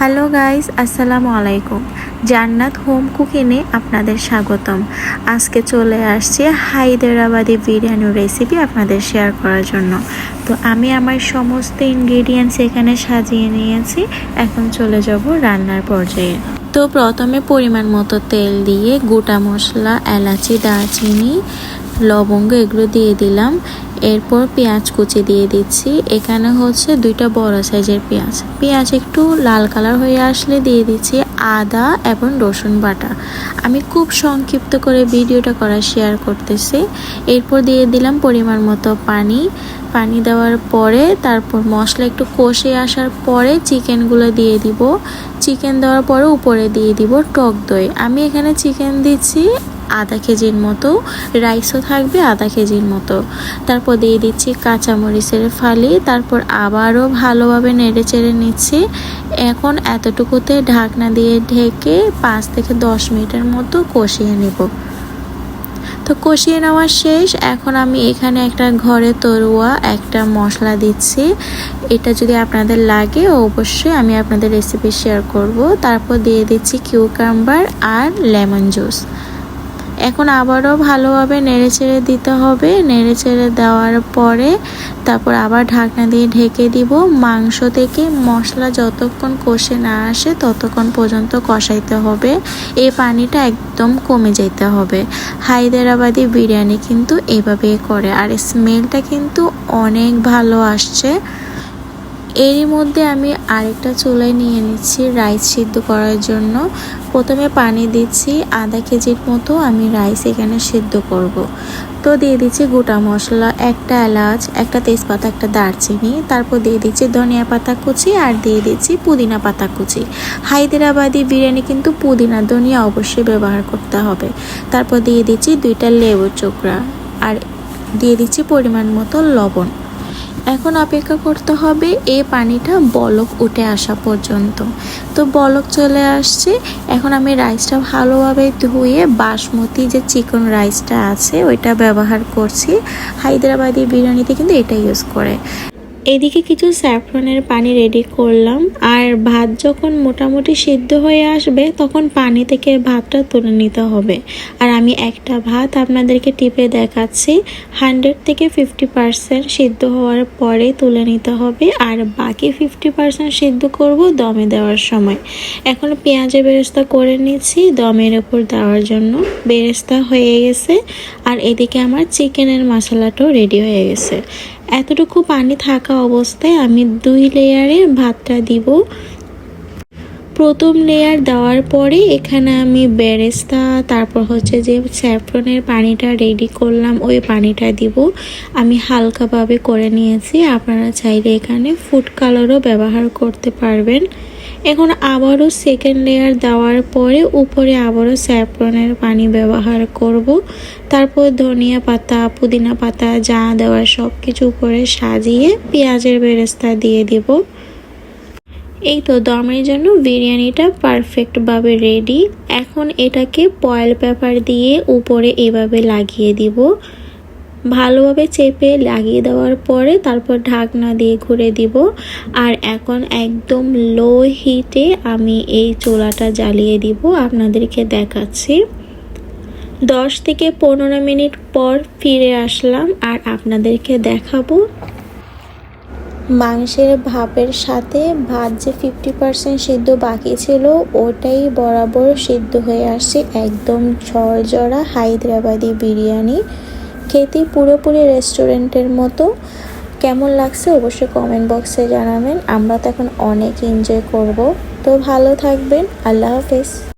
Hello guys, আসসালামু আলাইকুম। জান্নাত হোম কুকিংয়ে আপনাদের স্বাগতম। আজকে চলে আসছে হায়দ্রাবাদি বিরিয়ানির রেসিপি আপনাদের শেয়ার করার জন্য। তো আমি আমার সমস্ত ইনগ্রিডিয়েন্টস এখানে সাজিয়ে নিয়েছি। এখন চলে যাব রান্নার পর্যায়ে। তো প্রথমে পরিমাণ মতো তেল দিয়ে গোটা মশলা, এলাচি, দারচিনি, লবঙ্গ এগুলো দিয়ে দিলাম। এরপর পেঁয়াজ কুচি দিয়ে দিচ্ছি। এখানে হচ্ছে দুইটা বড় সাইজের পেঁয়াজ। পেঁয়াজ একটু লাল কালার হয়ে আসলে দিয়ে দিচ্ছি আদা এবং রসুন বাটা। আমি খুব সংক্ষিপ্ত করে ভিডিওটা করা শেয়ার করতেছি। এরপর দিয়ে দিলাম পরিমাণ মতো পানি। পানি দেওয়ার পরে তারপর মশলা একটু কষে আসার পরে চিকেনগুলো দিয়ে দিব। চিকেন দেওয়ার পরে উপরে দিয়ে দিব টক দই। আমি এখানে চিকেন দিচ্ছি আধা কেজির মতো রাইসও থাকবে, আধা কেজির মতো। তারপর দিয়ে দিচ্ছি কাঁচামরিচের ফালি, তারপর আবারও ভালোভাবে নেড়ে চেড়ে নিচ্ছি। এখন এতটুকুতে ঢাকনা দিয়ে ঢেকে পাঁচ থেকে দশ মিনিটের মতো কষিয়ে নেব। তো কষিয়ে নেওয়া শেষ। এখন আমি এখানে একটা ঘরে তরুয়া, একটা মশলা দিচ্ছি। এটা যদি আপনাদের লাগে, অবশ্যই আমি আপনাদের রেসিপি শেয়ার করব। তারপর দিয়ে দিচ্ছি কিউকাম্বার আর লেমন জুস এখন আবারও ভালোভাবে নেড়ে চেড়ে দিতে হবে। নেড়ে চেড়ে দেওয়ার পরে তারপর আবার ঢাকনা দিয়ে ঢেকে দিব। মাংস থেকে মশলা যতক্ষণ কষে না আসে ততক্ষণ পর্যন্ত কষাইতে হবে। এই পানিটা একদম কমে যেতে হবে। হায়দ্রাবাদি বিরিয়ানি কিন্তু এভাবেই করে। আর স্মেলটা কিন্তু অনেক ভালো আসছে। এরই মধ্যে আমি আরেকটা চুলায় নিয়ে নিচ্ছি রাইস সিদ্ধ করার জন্য। প্রথমে পানি দিচ্ছি, আধা কেজির মতো আমি রাইস এখানে সিদ্ধ করব। তো দিয়ে দিচ্ছি গোটা মশলা, একটা এলাচ, একটা তেজপাতা, একটা দারচিনি, তারপর দিয়ে দিচ্ছি ধনিয়া পাতা কুচি আর দিয়ে দিচ্ছি পুদিনা পাতা কুচি। হায়দ্রাবাদি বিরিয়ানি কিন্তু পুদিনা, ধনিয়া অবশ্যই ব্যবহার করতে হবে। তারপর দিয়ে দিচ্ছি দুইটা লেবুর চোকরা আর দিয়ে দিচ্ছি পরিমাণ মতো লবণ। এখন অপেক্ষা করতে হবে এই পানিটা বলক উঠে আসা পর্যন্ত। তো বলক চলে আসছে। এখন আমি রাইসটা ভালোভাবে ধুয়ে বাসমতি যে চিকন রাইসটা আছে, ওইটা ব্যবহার করছি। হায়দ্রাবাদি বিরিয়ানিতে কিন্তু এটা ইউজ করে। এদিকে কিছু স্যাফ্রনের পানি রেডি করলাম, আর ভাত যখন মোটামুটি সিদ্ধ হয়ে আসবে, তখন পানি থেকে ভাতটা তুলে নিতে হবে। আর আমি একটা ভাত আপনাদেরকে টিপে দেখাচ্ছি হান্ড্রেড থেকে ফিফটি পার্সেন্ট সিদ্ধ হওয়ার পরে তুলে নিতে হবে, আর বাকি ফিফটি পার্সেন্ট সিদ্ধ করব দমে দেওয়ার সময়। এখন পেঁয়াজের বেরেস্তা করে নিচ্ছি দমের ওপর দেওয়ার জন্য। বেরেস্তা হয়ে গেছে, আর এদিকে আমার চিকেনের মশলাটাও রেডি হয়ে গেছে। এতটুকু পানি থাকা অবস্থায় আমি দুই লেয়ারে ভাতটা দিব। প্রথম লেয়ার দেওয়ার পরে এখানে আমি বেরেস্তা, তারপর হচ্ছে যে স্যাফ্রনের পানিটা রেডি করলাম, ওই পানিটা দিব। আমি হালকাভাবে করে নিয়েছি। আপনারা চাইলে এখানে ফুড কালারও ব্যবহার করতে পারবেন। এখন আবারও সেকেন্ড লেয়ার দেওয়ার পরে উপরে আবারও স্যাফরনের পানি ব্যবহার করব। তারপর ধনিয়া পাতা, পুদিনা পাতা, যা দেওয়ার সব কিছু করে সাজিয়ে পেঁয়াজের বেরেস্তা দিয়ে দিব। এই তো দমের জন্য বিরিয়ানিটা পারফেক্টভাবে রেডি এখন এটাকে পয়েল পেপার দিয়ে উপরে এভাবে লাগিয়ে দিব। ভালোভাবে চেপে লাগিয়ে দেওয়ার পরে তারপর ঢাকনা দিয়ে ঘুরে দিব। আর এখন একদম লো হিটে আমি এই চোলাটা জ্বালিয়ে দিব। আপনাদেরকে দেখাচ্ছি। দশ থেকে পনেরো মিনিট পর ফিরে আসলাম আর আপনাদেরকে দেখাবো। মাংসের ভাপের সাথে ভাত যে ফিফটি পার্সেন্ট সিদ্ধ বাকি ছিল, ওটাই বরাবর সিদ্ধ হয়ে আসছে। একদম ঝরঝরা হায়দ্রাবাদি বিরিয়ানি। খেতে পুরোপুরি রেস্টুরেন্টের মতো। কেমন লাগছে অবশ্যই কমেন্ট বক্সে জানাবেন। আমরা তো এখন অনেক এনজয় করব। তো ভালো থাকবেন। আল্লাহ হাফেজ।